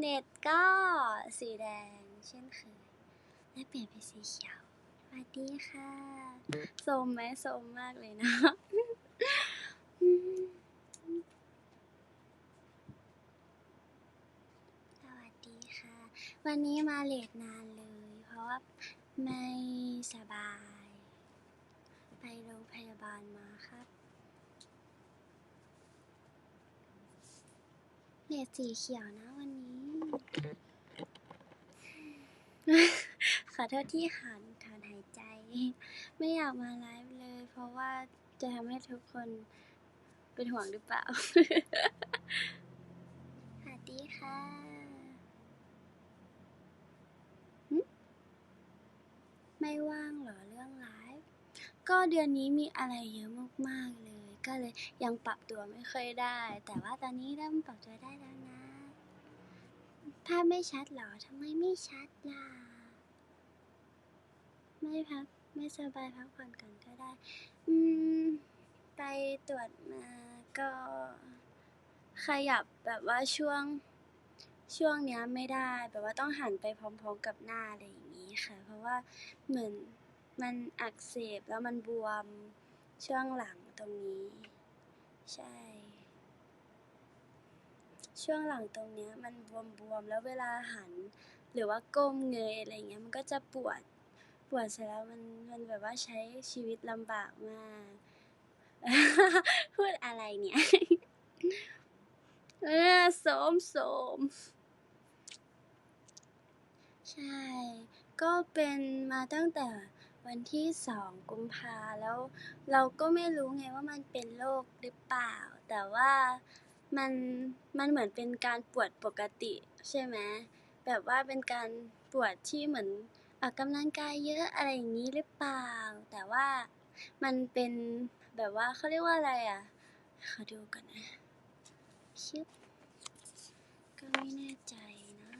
เน็ตก็สีแดงเช่นเคยและเปลี่ยนเป็นสีเขียว สวัสดีค่ะโสมไหมโสมมากเลยนะสวัสดีค่ะ วันนี้มาเลทนานเลย เพราะว่าไม่สบาย ไปโรงพยาบาลมาครับเน็ตสีเขียวนะวันนี้ ขอโทษที่หันถอนหายใจ ไม่อยากมาไลฟ์เลย เพราะว่าจะทำให้ทุกคนเป็นห่วงหรือเปล่า สวัสดีค่ะไม่ว่างเหรอเรื่องไลฟ์ก็เดือนนี้มีอะไรเยอะมากๆเลย ก็เลยยังปรับตัวไม่ค่อยได้ แต่ว่าตอนนี้เริ่มปรับตัวได้แล้วนะ ภาไม่ชัดเหรอทำไมไม่ชัดล่ะ ไม่พักไม่สบายพักผ่อนก่อนก็ได้ อืม ไปตรวจมาก็ขยับแบบว่าช่วงช่วงเนี้ยไม่ได้แบบว่าต้องหันไปพร้อมๆกับหน้าอะไรอย่างงี้ค่ะ เพราะว่าเหมือนมันอักเสบแล้วมันบวมช่วงหลังตรงนี้ ใช่ ช่วงหลังตรงเนี้ยมันบวมๆ แล้วเวลาหัน หรือว่าก้มเงยอะไรเงี้ยมันก็จะปวด ปวดเสร็จแล้วมันมันแบบว่าใช้ชีวิตลำบากมาก พูดอะไรเนี่ยเออโสมโสมใช่ ก็เป็นมาตั้งแต่วันที่สองกุมภาแล้ว เราก็ไม่รู้ไงว่ามันเป็นโรคหรือเปล่า แต่ว่า มันมันเหมือนเป็นการปวดปกติใช่ไหมแบบว่าเป็นการปวดที่เหมือนออกกำลังกายเยอะอะไรอย่างนี้หรือเปล่า แต่ว่ามันเป็นแบบว่าเขาเรียกว่าอะไรอะขอดูก่อนนะชึบก็ไม่แน่ใจนะ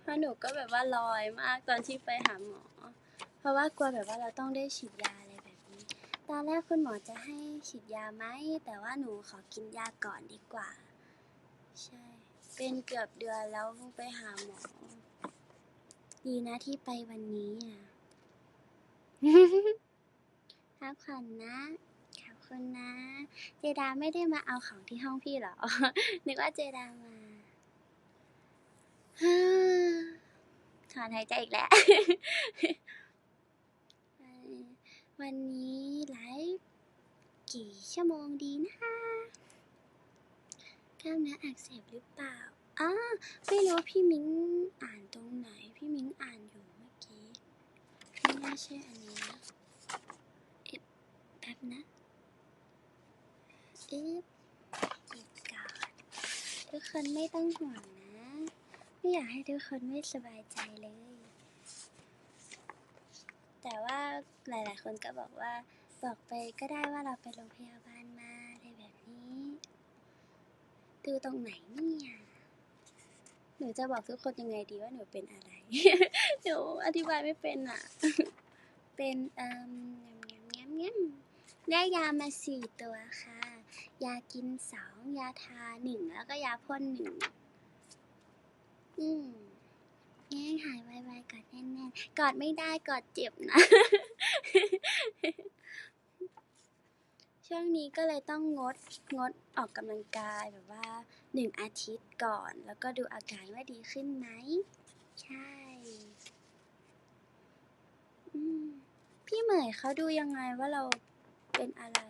เพราะหนูก็แบบว่าลอยมากตอนที่ไปหาหมอ เพราะว่ากลัวแบบว่าเราต้องได้ฉีดยา ตอนแรกคุณหมอจะให้ฉีดยาไหม แต่ว่าหนูขอกินยาก่อนดีกว่า ใช่ เป็นเกือบเดือนแล้วเพิ่งไปหาหมอ ดีนะที่ไปวันนี้อะ พักผ่อนนะขอบคุณนะ เจดาไม่ได้มาเอาของที่ห้องพี่เหรอ นึกว่าเจดามาถอนหายใจอีกแล้ว วันนี้ไลฟ์กี่ชั่วโมงดีนะกล้ามเนื้ออักเสบหรือเปล่าอ้าไม่รู้พี่มิ้งอ่านตรงไหน พี่มิ้งอ่านอยู่เมื่อกี้ ไม่น่าใช่อันนี้นะเอ๊ะแป๊บนะเอ๊ะหยิบก่อนทุกคนไม่ต้องห่วงนะ ไม่อยากให้ทุกคนไม่สบายใจเลย แต่ว่าหลายๆ คนก็บอกว่า บอกไปก็ได้ว่าเราไปโรงพยาบาลมาอะไรแบบนี้ ดูตรงไหนเนี่ยหนูจะบอกทุกคนยังไงดีว่าหนูเป็นอะไร หนูอธิบายไม่เป็นอะ เป็นเอ่มแง้มแง้มแง้มได้ยามาสี่ตัวค่ะ ยากินสองยาทาหนึ่งแล้วก็ยาพ่นหนึ่งอืม แง่หายไวๆกอดแน่นๆกอดไม่ได้กอดเจ็บนะ ช่วงนี้ก็เลยต้องงดงดออกกำลังกายแบบว่าหนึ่งอาทิตย์ก่อน แล้วก็ดูอาการว่าดีขึ้นไหม ใช่พี่เหมยเขาดูยังไงว่าเราเป็นอะไร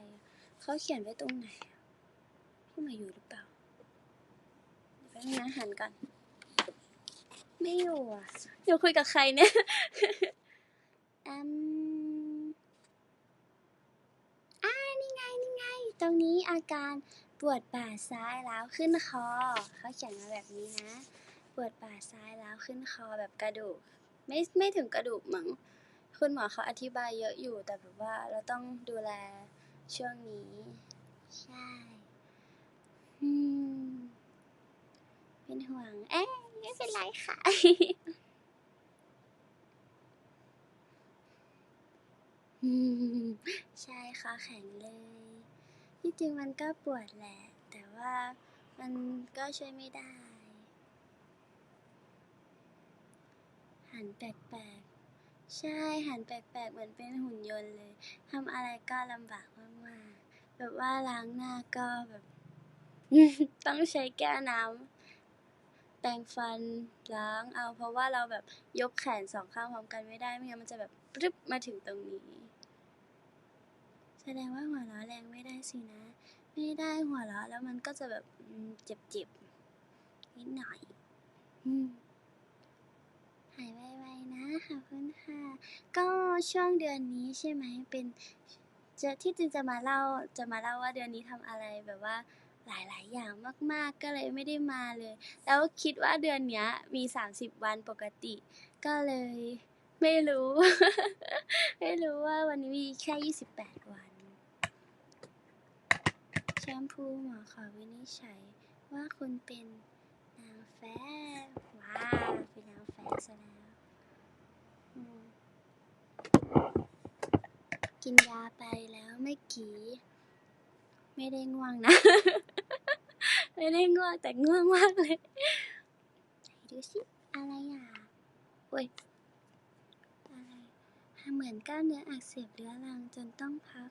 เขาเขียนไว้ตรงไหน พี่เหมยอยู่หรือเปล่าเดี๋ยวแป๊บนึงนะหันก่อน ไม่อยู่อะอยู่คุยกับใครเนี่ยอืมอ่านี่ไงนี่ไง ตรงนี้อาการปวดบ่าซ้ายล้าวขึ้นคอ เขาเขียนมาแบบนี้นะ ปวดบ่าซ้ายล้าวขึ้นคอแบบกระดูก ไม่ไม่ถึงกระดูกมั้งคุณหมอเขาอธิบายเยอะอยู่แต่แบบว่าเราต้องดูแลช่วงนี้ ใช่ อืม เป็นห่วง เอ๊ะ ไม่เป็นไรค่ะ ใช่คอแข็งเลย ที่จริงมันก็ปวดแหละ แต่ว่ามันก็ช่วยไม่ได้ หันแปลกๆ ใช่หันแปลกๆ เหมือนเป็นหุ่นยนต์เลยทำอะไรก็ลำบากมากๆ แบบว่าล้างหน้าก็แบบ ต้องใช้แก้วน้ำ ปรงฟันล้างเอา เพราะว่าเราแบบยกแขนสองข้างพร้อมกันไม่ได้ไม่งั้นมันจะแบบปรึ๊บมาถึงตรงนี้ แสดงว่าหัวเราะแรงไม่ได้สินะ ไม่ได้หัวเราะแล้วมันก็จะแบบอืมเจ็บๆนิดหน่อยหายไวๆนะขอบคุณค่ะ ก็ช่วงเดือนนี้ใช่ไหมเป็นจะที่จริงจะมาเล่าจะมาเล่าว่าเดือนนี้ทำอะไรแบบว่า หลาย ๆ อย่างมาก ๆ ก็เลยไม่ได้มาเลย แล้วคิดว่าเดือนเนี้ยมี 30 วันปกติ ก็เลยไม่รู้ ไม่รู้ว่าวันนี้มีแค่ 28 วัน แชมพูหมอขอวินิจฉัยว่าคุณเป็นนางแฟ้ว้าวเป็นนางแฟ้ซะแล้วกินยาไปแล้วเมื่อกี้ ไม่ได้ง่วงนะ ไม่ได้ง่วงแต่ง่วงมากเลยดูสิอะไรอะโอ้ยอะไรเหมือนกล้ามเนื้ออักเสบเรื้อรังจนต้องพัก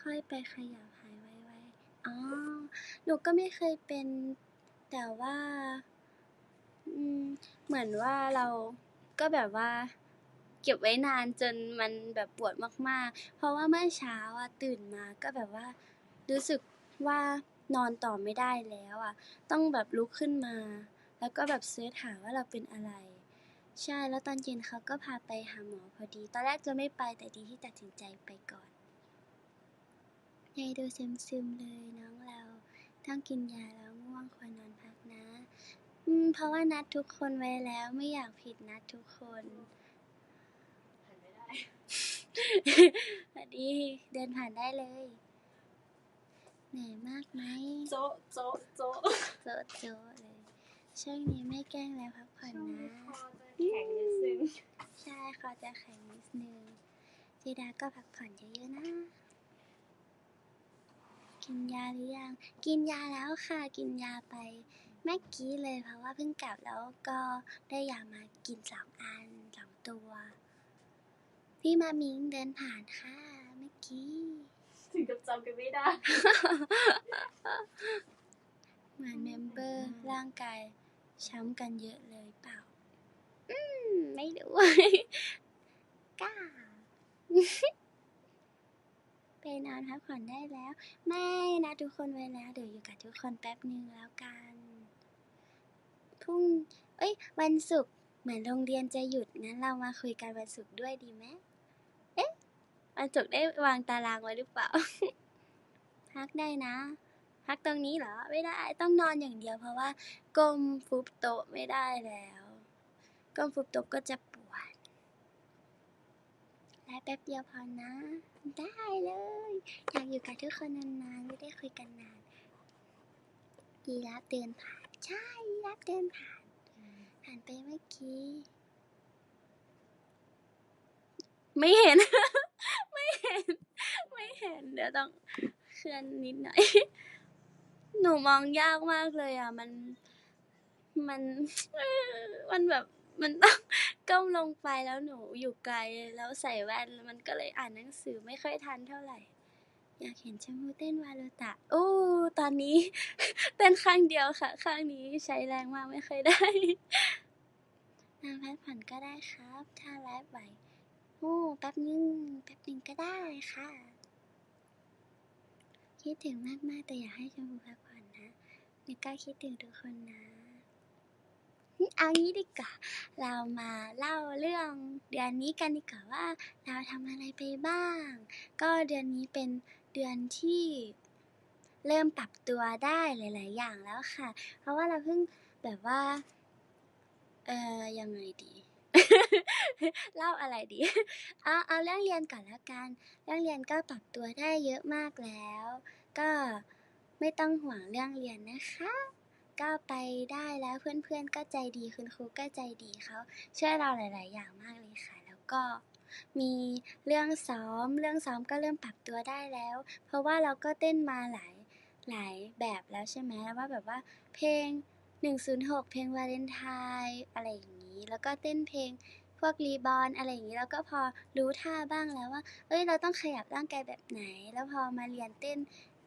ค่อยไปขยับหายไวๆอ๋อหนูก็ไม่เคยเป็น แต่ว่าอืมเหมือนว่าเราก็แบบว่าเก็บไว้นานจนมันแบบปวดมากๆ เพราะว่าเมื่อเช้าอะตื่นมาก็แบบว่า รู้สึกว่านอนต่อไม่ได้แล้วอะต้องแบบลุกขึ้นมา แล้วก็แบบเสิร์ชหาว่าเราเป็นอะไร ใช่ แล้วตอนเย็นเขาก็พาไปหาหมอพอดี ตอนแรกจะไม่ไปแต่ดีที่ตัดสินใจไปก่อนยายดูซึมๆเลยน้องเรา ต้องกินยาแล้วง่วงควรนอนพักนะ อืม เพราะว่านัดทุกคนไว้แล้วไม่อยากผิดนัดทุกคนหันไม่ได้สวัสดี เดินผ่านได้เลย เหนื่อยมากไหมโจ๊ะโจ๊ะโจ๊ะโจะโจะเลยช่วงนี้ไม่แกล้งแล้วพักผ่อนช่วงนี้นะคอจะแข็งนิดนึงใช่คอจะแข็งนิดนึงจีดาก็พักผ่อนเยอะๆนะกินยาหรือยัง กินยาแล้วค่ะ กินยาไปเมื่อกี้เลยเพราะว่าเพิ่งกลับแล้วก็ได้ยามากินสองอันสองตัว พี่มามิงเดินผ่านค่ะเมื่อกี้ ถึงกับจำกันไม่ได้ เหมือนเมมเบอร์ร่างกาย ช้ำกันเยอะเลยเปล่า อืม ไม่รู้กล้า ไปนอนพักผ่อนได้แล้ว ไม่นะทุกคนไว้แล้ว เดี๋ยวอยู่กับทุกคนแป๊บนึงแล้วกันพรุ่ง เอ้ย วันศุกร์เหมือนโรงเรียนจะหยุดงั้นเรามาคุยกันวันศุกร์ด้วยดีไหม วันศุกได้วางตารางไว้หรือเปล่า พักได้นะ พักตรงนี้เหรอ ไม่ได้ต้องนอนอย่างเดียวเพราะว่าก้มฟุบโต๊ะไม่ได้แล้วก้มฟุบโต๊ะก็จะปวดและแป๊บเดียวพอนะ ได้เลย อยากอยู่กับทุกคนนานๆไม่ได้คุยกันนานยีรับเดินผ่าน ใช่ยีรับเดินผ่าน ผ่านไปเมื่อกี้ ไม่เห็น เดี๋ยวต้องเคลื่อนนิดหน่อย หนูมองยากมากเลยอะ มัน มัน มันแบบ มันต้องก้มลงไปแล้วหนูอยู่ไกลแล้วใส่แว่นมันก็เลยอ่านหนังสือไม่ค่อยทันเท่าไหร่ อยากเห็นชมพูเต้นวาโลตะ โอ้ ตอนนี้ เต้นข้างเดียวค่ะ ข้างนี้ใช้แรงมากไม่เคยได้นางพัดผ่อนก็ได้ครับ ถ้าไลฟ์ไหวโอ้แป๊บนึง แป๊บนึงก็ได้ค่ะ คิดถึงมากๆ แต่อยากให้ชมพูพักผ่อนนะแล้วก็คิดถึงทุกคนนะ เอางี้ดีกว่า เรามาเล่าเรื่องเดือนนี้กันดีกว่าว่า เราทำอะไรไปบ้าง ก็เดือนนี้เป็นเดือนที่เริ่มปรับตัวได้หลาย ๆ อย่างแล้วค่ะ เพราะว่าเราเพิ่งแบบว่า เออยังไงดี เล่าอะไรดี เอาเอาเรื่องเรียนก่อนแล้วกัน เรื่องเรียนก็ปรับตัวได้เยอะมากแล้ว ก็ไม่ต้องห่วงเรื่องเรียนนะคะ ก็ไปได้แล้วเพื่อนๆก็ใจดีคุณครูก็ใจดีเขาช่วยเราหลาย ๆ อย่างมากเลยค่ะ แล้วก็มีเรื่องซ้อม เรื่องซ้อมก็เริ่มปรับตัวได้แล้ว เพราะว่าเราก็เต้นมาหลายหลายแบบแล้วใช่ไหมว่าแบบว่าเพลง 106 เพลงวาเลนไทน์อะไรอย่าง นี้ แล้วก็เต้นเพลงพวกรีบอนอะไรอย่างนี้แล้วก็พอรู้ท่าบ้างแล้วว่า เอ้ยเราต้องขยับร่างกายแบบไหน แล้วพอมาเรียนเต้น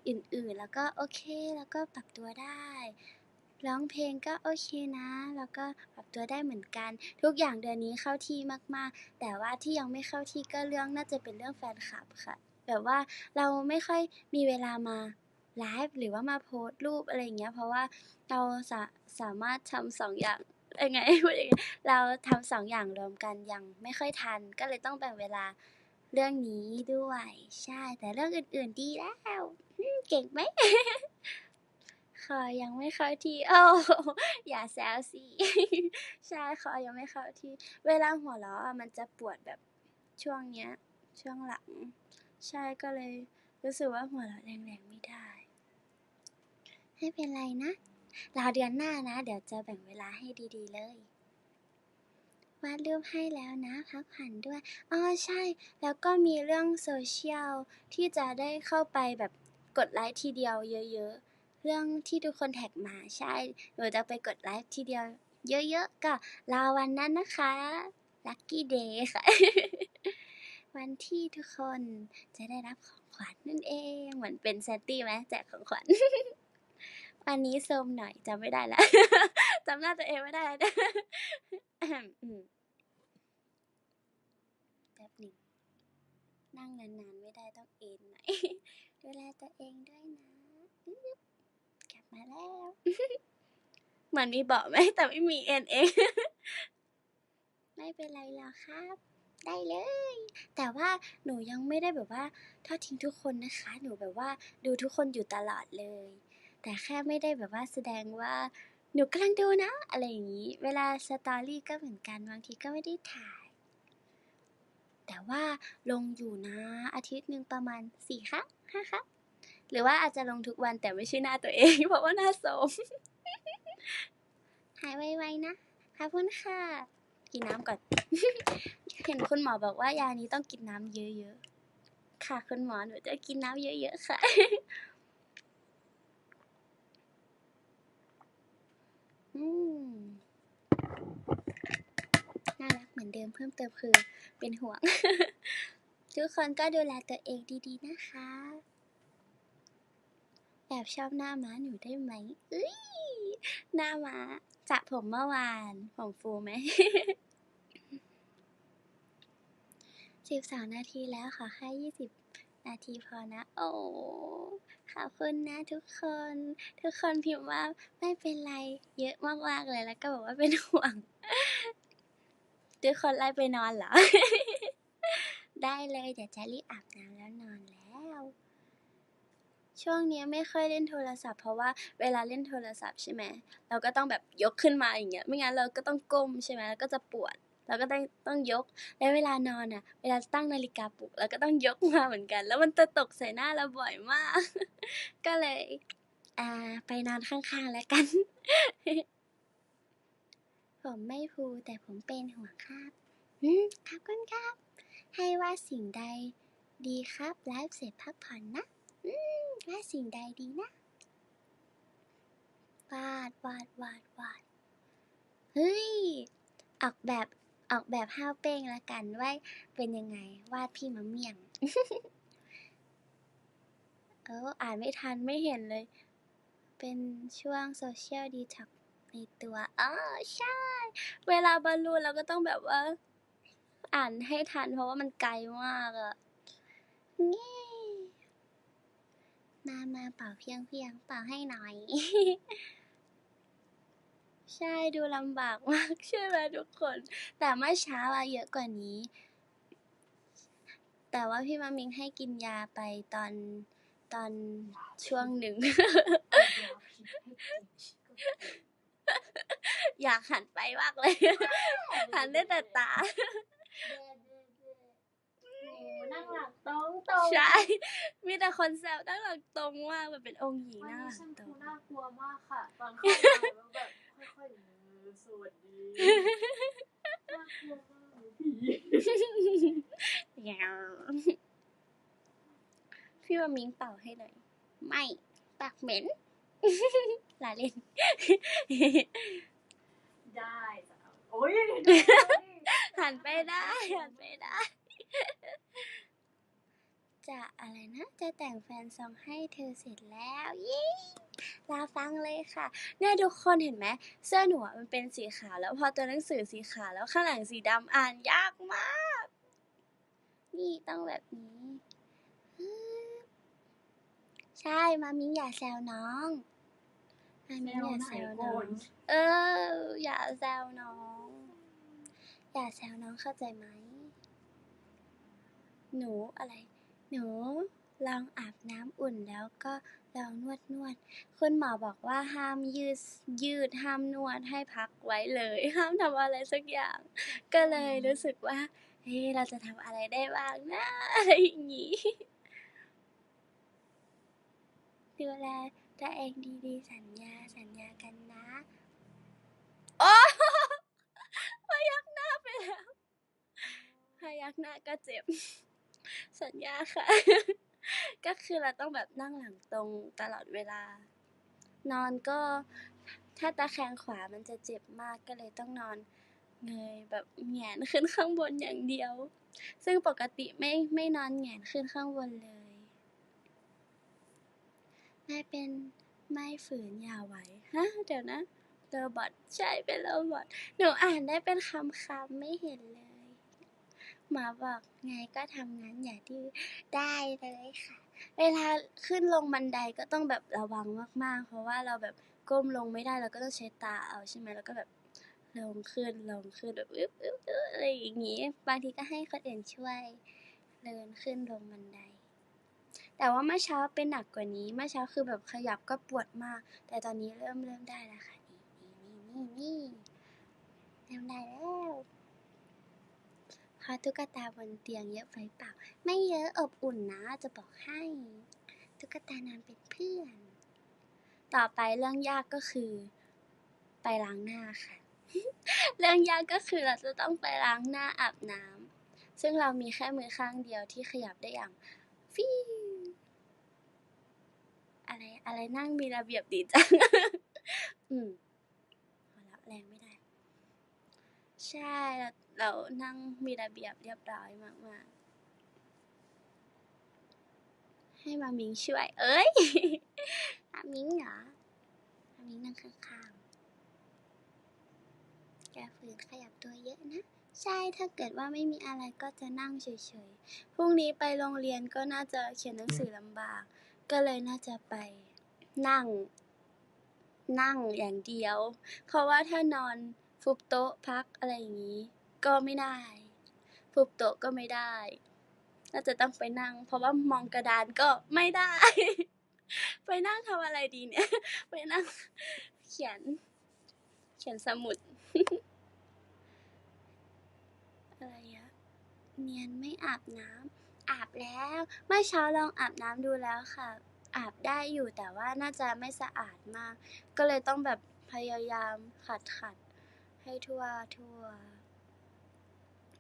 อื่นๆ แล้วก็โอเค แล้วก็ปรับตัวได้ร้องเพลงก็โอเคนะ แล้วก็ปรับตัวได้เหมือนกัน ทุกอย่างเดือนนี้เข้าที่มากๆ แต่ว่าที่ยังไม่เข้าที่ก็เรื่องน่าจะเป็นเรื่องแฟนคลับค่ะ แบบว่าเราไม่ค่อยมีเวลามาไลฟ์หรือว่ามาโพสต์รูปอะไรอย่างเงี้ย เพราะว่าเราสาสามารถทำสองอย่าง ยังไงพูดยังไงเราทำสองอย่างรวมกันยังไม่ค่อยทัน ก็เลยต้องแบ่งเวลาเรื่องนี้ด้วย ใช่ แต่เรื่องอื่น ๆ ดีแล้วเก่งไหมคอยังไม่เข้าที่โอ้อย่าแซวสิใช่คอยังไม่เข้าที่ เวลาหัวเราะอะมันจะปวดแบบช่วงเนี้ย ช่วงหลัง ใช่ก็เลยรู้สึกว่าหัวเราะแรงๆไม่ได้ไม่เป็นไรนะ รอเดือนหน้านะ เดี๋ยวจะแบ่งเวลาให้ดีๆเลยวาดรูปให้แล้วนะ พักผ่อนด้วยอ๋อใช่ แล้วก็มีเรื่องโซเชียลที่จะได้เข้าไปแบบกดไลค์ทีเดียวเยอะๆ เรื่องที่ทุกคนแท็กมาใช่หนูจะไปกดไลค์ทีเดียวเยอะๆ ก็รอวันนั้นนะคะลัคกี้เดย์ค่ะ วันที่ทุกคนจะได้รับของขวัญนั่นเอง เหมือนเป็นแซนตี้ไหมแจกของขวัญ วันนี้โซมหน่อยจำไม่ได้แล้ว จำหน้าตัวเองไม่ได้แล้วแป๊บหนึ่งนั่งนานๆไม่ได้ต้องเอ็นหน่อยดูแลตัวเองด้วยนะกลับมาแล้วเหมือนมีเบาะไหมแต่ไม่มีเอ็นเอง ไม่เป็นไรหรอกครับได้เลย แต่ว่าหนูยังไม่ได้แบบว่าทอดทิ้งทุกคนนะคะ หนูแบบว่าดูทุกคนอยู่ตลอดเลย แต่แค่ไม่ได้แบบว่าแสดงว่าหนูกำลังดูนะ อะไรอย่างนี้ เวลาสตอรี่ก็เหมือนกัน บางทีก็ไม่ได้ถ่าย แต่ว่าลงอยู่นะ อาทิตย์หนึ่งประมาณสี่ครั้งห้าครั้งหรือว่าอาจจะลงทุกวันแต่ไม่ใช่หน้าตัวเอง เพราะว่าหน้าโสม หายไวๆนะขอบคุณค่ะ กินน้ำก่อน เห็นคุณหมอบอกว่ายานี้ต้องกินน้ำเยอะๆ ค่ะ คุณหมอหนูจะกินน้ำเยอะๆ ค่ะ อืมน่ารักเหมือนเดิมเพิ่มเติมคือเป็นห่วง ทุกคนก็ดูแลตัวเองดีๆนะคะ แอบชอบหน้าม้าหนูได้ไหมเอ้ยหน้าม้าสระผมเมื่อวานผมฟูไหมสิบสองนาทีแล้วขอแค่ยี่สิบ นาทีพอนะ โอ้ขอบคุณนะทุกคน ทุกคนพิมพ์ว่าไม่เป็นไรเยอะมากๆเลยแล้วก็บอกว่าเป็นห่วง ทุกคนไล่ไปนอนเหรอ ได้เลยเดี๋ยวจะรีบอาบน้ำแล้วนอนแล้วช่วงนี้ไม่ค่อยเล่นโทรศัพท์เพราะว่าเวลาเล่นโทรศัพท์ใช่ไหมเราก็ต้องแบบยกขึ้นมาอย่างเงี้ยไม่งั้นเราก็ต้องก้มใช่ไหมแล้วก็จะปวด เราก็ต้องต้องยกแล้วเวลานอนอะ เวลาตั้งนาฬิกาปลุกเราก็ต้องยกมาเหมือนกัน แล้วมันจะตกใส่หน้าเราบ่อยมาก ก็เลยอ่าไปนอนข้างๆแล้วกัน ผมไม่พูแต่ผมเป็นห่วครับอืมขอบคุณครับ ให้ว่าสิ่งใดดีครับไลฟ์เสร็จพักผ่อนนะอืมว่าสิ่งใดดีนะวาดวาดวาดวาดเฮ้ย ออกแบบ ออกแบบห้าวเป้งละกันว่าเป็นยังไงวาดพี่มะเมี่ยง เอออ่านไม่ทันไม่เห็นเลย เป็นช่วงโซเชียลดีท็อกในตัวอ๋อใช่ เวลาบอลลูนเราก็ต้องแบบว่า อ่านให้ทันเพราะว่ามันไกลมากอะเง่มามาเป่าเพียงเพียงเป่าให้หน่อย ใช่ดูลำบากมาก ใช่ไหมทุกคน แต่เมื่อเช้าอะเยอะกว่านี้ แต่ว่าพี่มามิงให้กินยาไปตอนตอนช่วงหนึ่ง อยากหันไปมากเลย หันได้แต่ตาหนูนั่งหลังตรงตรงใช่ มีแต่คนแซวตั้งหลังตรงมากแบบเป็นองค์หญิงวันหน้าหนี้ลัแชงมตรพูง น่ากลัวมากค่ะ ตอนเข้ามาแล้วแบบ ค่อยๆเออสวัสดีน่ากลัวมากหนูผีพี่มามิงเป่าให้หน่อย ไม่ไปปากเหม็นลาเล่น ได้จ้ะโอ้ยได้หันไปได้หันไปได้ จะอะไรนะ จะแต่งแฟนซองให้เธอเสร็จแล้วยี่ ลาฟังเลยค่ะ เนี่ยทุกคนเห็นไหมเสื้อหนูอะมันเป็นสีขาวแล้วพอตัวหนังสือสีขาวแล้วข้างหลังสีดำอ่านยากมาก นี่ต้องแบบนี้ฮึบใช่มามิงอย่าแซวน้องมามิงอย่าแซวน้อง เออ อย่าแซวน้อง อย่าแซวน้องเข้าใจไหม หนูอะไร หนู ลองอาบน้ำอุ่นแล้วก็ลองนวดนวด คุณหมอบอกว่าห้ามยืดยืดห้ามนวดให้พักไว้เลย ห้ามทำอะไรสักอย่าง ก็เลยรู้สึกว่าเฮ้เราจะทำอะไรได้บ้างนะอะไรอย่างนี้ดูแลตัวเองดีๆ สัญญาสัญญากันนะโอ้พยักหน้าไปแล้วพยักหน้าก็เจ็บ สัญญาค่ะ ก็คือเราต้องแบบนั่งหลังตรงตลอดเวลา นอนก็ถ้าตะแคงขวามันจะเจ็บมากก็เลยต้องนอนเงยแบบแงนขึ้นข้างบนอย่างเดียว ซึ่งปกติไม่ไม่นอนแงนขึ้นข้างบนเลยไม่เป็นไม่ฝืนอย่าไหวฮะเดี๋ยวนะโรบอทใช่เป็นโรบอทหนูอ่านได้เป็นคำคำๆไม่เห็นเลย หมาบอกไงก็ทำงั้นอย่าดื้อได้เลยค่ะ เวลาขึ้นลงบันไดก็ต้องแบบระวังมากๆ เพราะว่าเราแบบก้มลงไม่ได้เราก็ต้องใช้ตาเอาใช่ไหมแล้วก็แบบลงขึ้นลงขึ้นแบบอึ๊บอึ๊บอึ๊บอะไรอย่างงี้ บางทีก็ให้คนอื่นช่วยเดินขึ้นลงบันได แต่ว่าเมื่อเช้าเป็นหนักกว่านี้เมื่อเช้าคือแบบขยับก็ปวดมาก แต่ตอนนี้เริ่มเริ่มได้แล้วค่ะนี่นี่นี่นี่เริ่มได้แล้ว เพราะตุ๊กตาบนเตียงเยอะไปเปล่าไม่เยอะอบอุ่นนะจะบอกให้ ตุ๊กตานอนเป็นเพื่อน ต่อไปเรื่องยากก็คือ ไปล้างหน้าค่ะ เรื่องยากก็คือเราจะต้องไปล้างหน้าอาบน้ำซึ่งเรามีแค่มือข้างเดียวที่ขยับได้อย่างฟิวอะไรอะไรนั่งมีระเบียบดีจัง อืมพอแล้วแรงไม่ได้ ใช่เราเรานั่งมีระเบียบเรียบร้อยมาก ๆ ให้มามิงช่วย เอ้ย มามิงเหรอมามิงนั่งข้างๆแกฝืนขยับตัวเยอะนะ ใช่ถ้าเกิดว่าไม่มีอะไรก็จะนั่งเฉยๆ พรุ่งนี้ไปโรงเรียนก็น่าจะเขียนหนังสือลำบาก ก็เลยน่าจะไปนั่ง นั่งอย่างเดียว เพราะว่าถ้านอน ฟุบโต๊ะพักอะไรอย่างนี้ ก็ไม่ได้ ฟุบโต๊ะก็ไม่ได้ น่าจะต้องไปนั่ง เพราะว่ามองกระดานก็ไม่ได้ ไปนั่งทำอะไรดีเนี่ย ไปนั่ง เขียน เขียนสมุด อะไรอะเนียนไม่อาบน้ำอาบแล้วเมื่อเช้าลองอาบน้ำดูแล้วค่ะอาบได้อยู่แต่ว่าน่าจะไม่สะอาดมาก ก็เลยต้องแบบพยายามขัดขัด ให้ทั่วทั่ว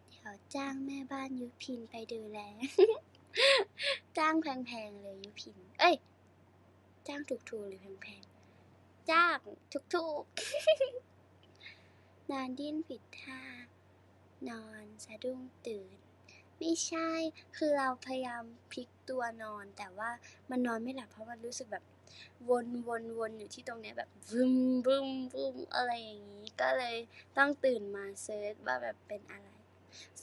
เดี๋ยวจ้างแม่บ้านยุพินไปดูแล จ้างแพงๆเลยยุพิน เอ้ย จ้างถูกๆหรือแพงๆ จ้างถูกๆ นอนดิ้นผิดท่า นอนสะดุ้งตื่นไม่ใช่ คือเราพยายามพลิกตัวนอน แต่ว่ามันนอนไม่หลับเพราะมันรู้สึกแบบ วนวนวนอยู่ที่ตรงเนี้ยแบบบึมบึมบึมอะไรอย่างนี้ ก็เลยต้องตื่นมาเซิร์ชว่าแบบเป็นอะไร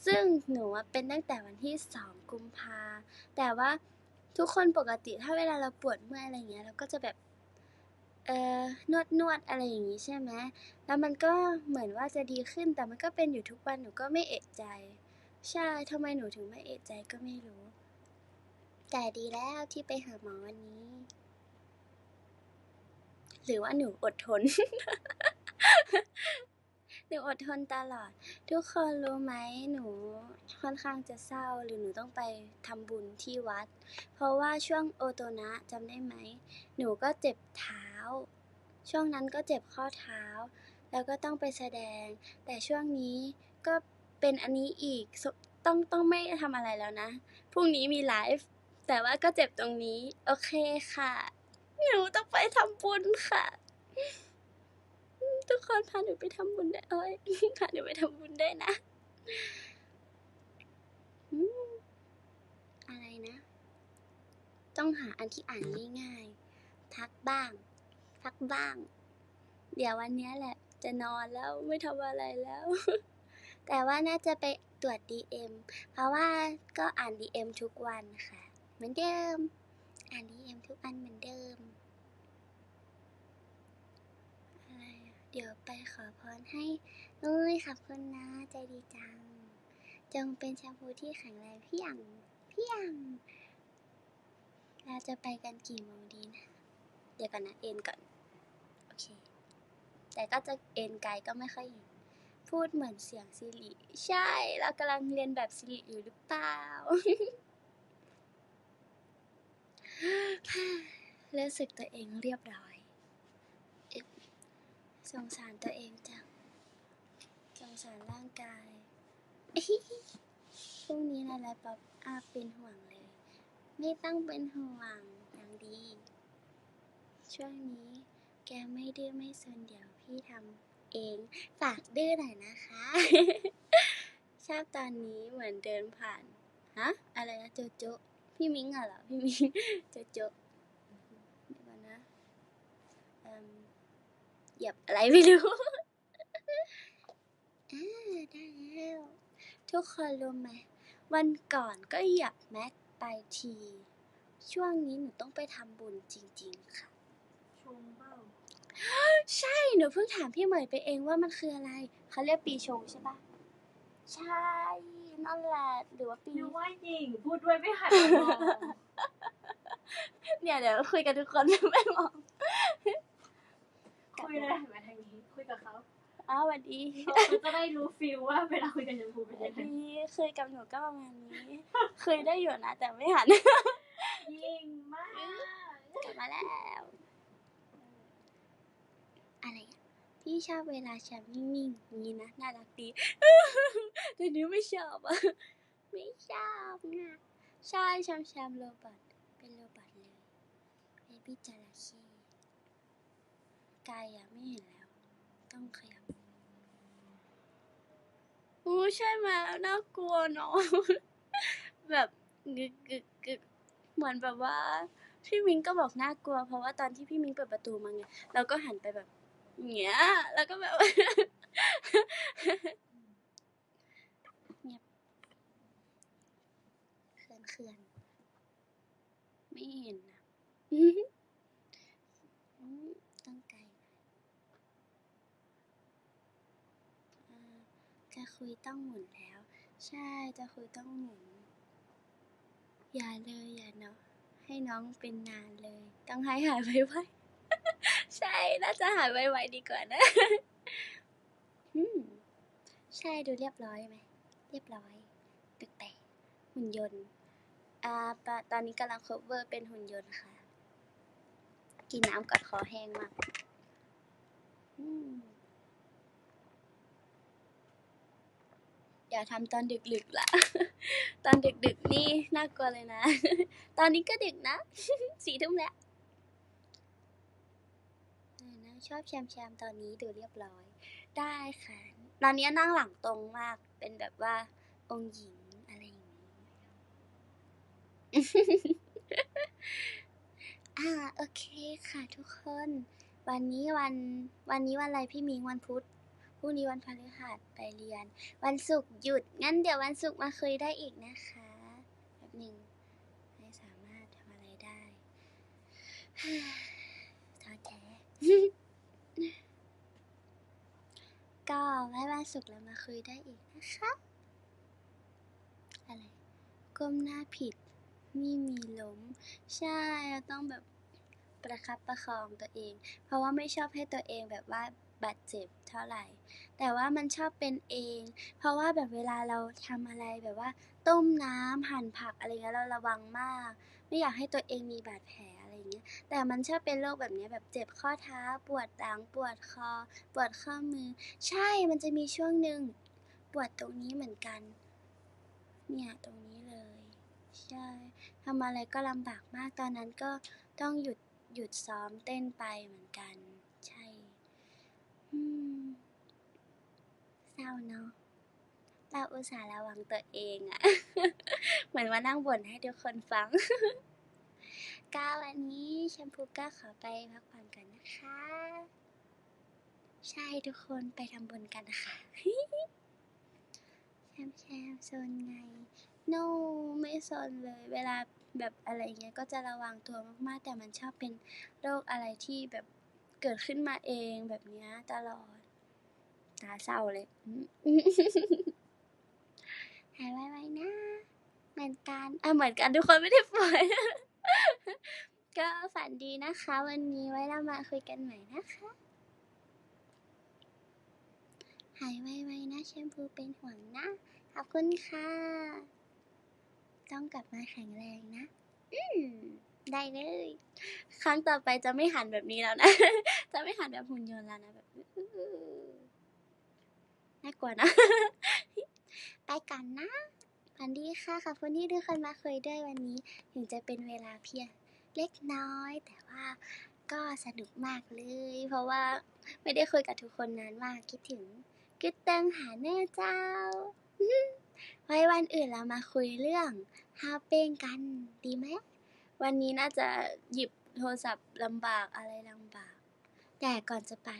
ซึ่งหนูอะเป็นตั้งแต่วันที่สองกุมภาแต่ว่าทุกคนปกติถ้าเวลาเราปวดเมื่อยอะไรเงี้ยเราก็จะแบบเอ่อนวดนวดอะไรอย่างนี้ใช่ไหมแล้วมันก็เหมือนว่าจะดีขึ้นแต่มันก็เป็นอยู่ทุกวันหนูก็ไม่เอะใจ ใช่ทำไมหนูถึงไม่เอะใจก็ไม่รู้ แต่ดีแล้วที่ไปหาหมอวันนี้ หรือว่าหนูอดทน หนูอดทนตลอด ทุกคนรู้ไหมหนูค่อนข้างจะเศร้าหรือหนูต้องไปทำบุญที่วัด เพราะว่าช่วงโอโตนะจำได้ไหม หนูก็เจ็บเท้า ช่วงนั้นก็เจ็บข้อเท้า แล้วก็ต้องไปแสดง แต่ช่วงนี้ก็เป็นอันนี้อีกต้องต้องไม่ทำอะไรแล้วนะ พรุ่งนี้มีไลฟ์ แต่ว่าก็เจ็บตรงนี้ โอเคค่ะ หนูต้องไปทำบุญค่ะ ทุกคนพาหนูไปทำบุญได้เอ้ยพาหนูไปทำบุญได้นะอะไรนะ ต้องหาอันที่อ่านง่ายๆ ทักบ้าง ทักบ้าง เดี๋ยววันนี้แหละ จะนอนแล้วไม่ทำอะไรแล้ว แต่ว่าน่าจะไปตรวจ DM เพราะว่าก็อ่าน DM ทุกวันค่ะ เหมือนเดิม อ่าน DM ทุกอันเหมือนเดิม อะไรอะ เดี๋ยวไปขอพรให้เอ้ยขอบคุณนะ ใจดีจัง จงเป็นแชมพูที่แข็งแรงพี่ยังพี่ยังเราจะไปกันกี่โมงดีนะ เดี๋ยวก่อนนะ เอ็นก่อน โอเค แต่ก็จะเอ็นไกลก็ไม่ค่อยเห็นพูดเหมือนเสียงซิริใช่ เรากำลังเรียนแบบซิริอยู่หรือเปล่ารู้สึกตัวเองเรียบร้อย สงสารตัวเองจัง สงสารร่างกายพรุ่งนี้นายและป๊อปอาเป็นห่วงเลย ไม่ต้องเป็นห่วงอย่างดี ช่วงนี้แกไม่ดื้อไม่ซนเดี๋ยวพี่ทำเอง ฝากดื้อหน่อยนะคะ ชอบตอนนี้เหมือนเดินผ่าน ฮะ อะไรนะโจโจพี่มิงเหรอ พี่มิงโจโจเดี๋ยวก่อนนะเอิ่ม เหยียบอะไรไม่รู้อ่าได้แล้ว ทุกคนรู้ไหมวันก่อนก็เหยียบแม็กไปที ช่วงนี้หนูต้องไปทำบุญจริง ๆ ค่ะ ชงเปล่าใช่ หนูเพิ่งถามพี่เหมยไปเองว่ามันคืออะไร เขาเรียกปีชงใช่ปะใช่ นั่นแหละ หรือว่าปี ดูว่าหญิง พูดด้วยไม่หันมามองเนี่ยเดี๋ยวคุยกับทุกคนไม่มอง คุยเลยหันมาทางนี้คุยกับเขาอ้าวสวัสดีเขาจะได้รู้ฟิลว่าเวลาคุยกับชมพูเป็นสวัยัสงไงดีคุยกับหนูก็ประมาณนี้เคยได้อยู่นะแต่ไม่หันยิงมากกลับมาแล้วอะไรอะพี่ชอบเวลาแชมป์นิ่งๆอย่างนี้นะน่ารักดีแต่หนูไม่ชอบอะไม่ชอบนะใช่แชมป์แชมป์โรบอทเป็นโรบอทเลยเบบี้จระเข้ ไกายอะไม่เห็นแล้ว ต้องขยับอู้ใช่ไหมน่ากลัวเนาะแบบกึกกึกกึกเหมือนแบบว่าพี่มิงก็บอกน่ากลัว เพราะว่าตอนที่พี่มิงเปิดประตูมาไงเราก็หันไปแบบเงี้ย แล้วก็แบบเงียบเขื่อนเขื่อนไม่เห็นนะ อืมต้องไกลหน่อยอ่า จะคุยต้องหมุนแล้ว ใช่จะคุยต้องหมุน อย่าเลยอย่าเนาะให้น้องเป็นนานเลย ต้องให้หายไวๆใช่น่าจะหายไวๆดีกว่านะอืมใช่ดูเรียบร้อยไหมเรียบร้อยแปลกๆหุ่นยนต์อ่าปะตอนนี้กำลัง cover เป็นหุ่นยนต์ค่ะ กินน้ำก่อนคอแห้งมาก อืม อย่าทำตอนดึกๆล่ะ ตอนดึกๆนี่น่ากลัวเลยนะ ตอนนี้ก็ดึกนะสี่ทุ่มแล้วนะชอบแชมแชมๆตอนนี้ดูเรียบร้อย ได้ค่ะ ตอนนี้นั่งหลังตรงมาก เป็นแบบว่าองค์หญิงอะไรอย่างนี้อ่าโอเคค่ะทุกคน วันนี้วันวันนี้วันอะไรพี่มิงวันพุธ พรุ่งนี้วันพฤหัสไปเรียน วันศุกร์หยุด งั้นเดี๋ยววันศุกร์มาคุยได้อีกนะคะแบบหนึ่งไม่สามารถทำอะไรได้ท้อแท้ก็ไว้วันศุกร์เรามาคุยได้อีกนะคะอะไรก้มหน้าผิดไม่มีล้ม ใช่เราต้องแบบประคับประคองตัวเอง เพราะว่าไม่ชอบให้ตัวเองแบบว่า บาดเจ็บเท่าไหร่ แต่ว่ามันชอบเป็นเอง เพราะว่าแบบเวลาเราทำอะไรแบบว่า ต้มน้ำหั่นผักอะไรเงี้ยเราระวังมาก ไม่อยากให้ตัวเองมีบาดแผลอะไรเงี้ย แต่มันชอบเป็นโรคแบบเนี้ยแบบเจ็บข้อเท้า ปวดหลังปวดคอ ปวดข้อมือ ใช่มันจะมีช่วงหนึ่งปวดตรงนี้เหมือนกัน เนี่ยตรงนี้เลย ใช่ทำอะไรก็ลำบากมากตอนนั้นก็ต้องหยุดหยุดซ้อมเต้นไปเหมือนกัน อืมเศร้าเนาะเราอุตส่าห์ระวังตัวเองอะ เหมือนว่านั่งบ่นให้ทุกคนฟังก็วันนี้แชมพูก็ขอไปพักผ่อนก่อนนะคะ ใช่ทุกคนไปทำบุญกันนะคะแชมแชมโซนไง no ไม่โซนเลย เวลาแบบอะไรเงี้ยก็จะระวังตัวมากๆ แต่มันชอบเป็นโรคอะไรที่แบบ เกิดขึ้นมาเองแบบนี้ตลอด ตาเศร้าเลย หายไวๆนะ เหมือนกันอะเหมือนกันทุกคนไม่ได้ป่วยก็ฝันดีนะคะ วันนี้ไว้เรามาคุยกันใหม่นะคะ หายไวๆนะแชมพูเป็นห่วงนะ ขอบคุณค่ะ ต้องกลับมาแข็งแรงนะ อืม ได้เลย ครั้งต่อไปจะไม่หันแบบนี้แล้วนะ จะไม่หันแบบหุ่นยนต์แล้วนะแบบน่ากลัวนะ ไปกันนะฝันดีค่ะขอบคุณที่ทุกคนมาคุยด้วยวันนี้ ถึงจะเป็นเวลาเพียงเล็กน้อย แต่ว่าก็สนุกมากเลย เพราะว่าไม่ได้คุยกับทุกคนนานมากคิดถึงกึดเติงหาเนื้อเจ้า ไว้วันอื่นเรามาคุยเรื่องฮาเป้งกันดีไหม วันนี้น่าจะหยิบโทรศัพท์ลำบากอะไรลำบาก แต่ก่อนจะไป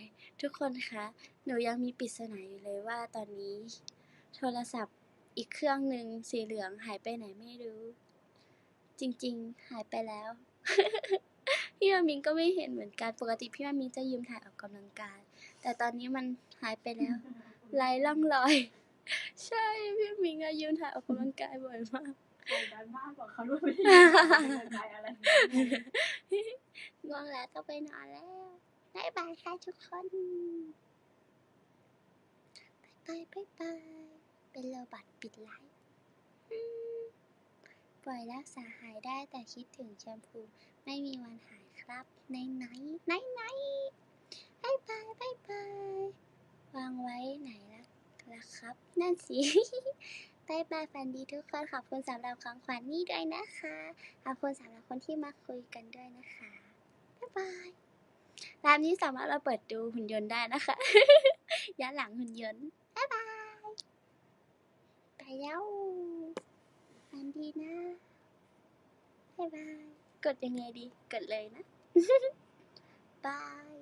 ทุกคนคะ หนูยังมีปริศนาอยู่เลยว่าตอนนี้ โทรศัพท์อีกเครื่องหนึ่งสีเหลืองหายไปไหนไม่รู้ จริงๆ หายไปแล้ว พี่มามิงก็ไม่เห็นเหมือนกัน ปกติพี่มามิงจะยืมถ่ายออกกำลังกาย แต่ตอนนี้มันหายไปแล้วไร้ร่องรอย ใช่พี่มิงอะยืมถ่ายออกกำลังกายบ่อยมาก ใจดันมากกว่าเขาด้วยไม่ได้ใจอะไรง่วงแล้วต้องไปนอนแล้วบายบายค่ะทุกคนบายบายบายบายเป็นโรบอทปิดไลฟ์ปล่อยรักษาหายได้แต่คิดถึงแชมพูไม่มีวันหายครับไหนไหนไหนไหนบายบายบายบายวางไว้ไหนล่ะล่ะครับ นั่นสิบายบายฝันดีทุกคนขอบคุณสำหรับของขวัญนี่ด้วยนะคะ ขอบคุณสำหรับคนที่มาคุยกันด้วยนะคะบ๊ายบายร้านนี้สามารถเราเปิดดูหุ่นยนต์ได้นะคะย้อนหลังหุ่นยนต์บ๊ายบายไปแล้วฝันดีนะบ๊ายบายกดยังไงดีกดเลยนะบาย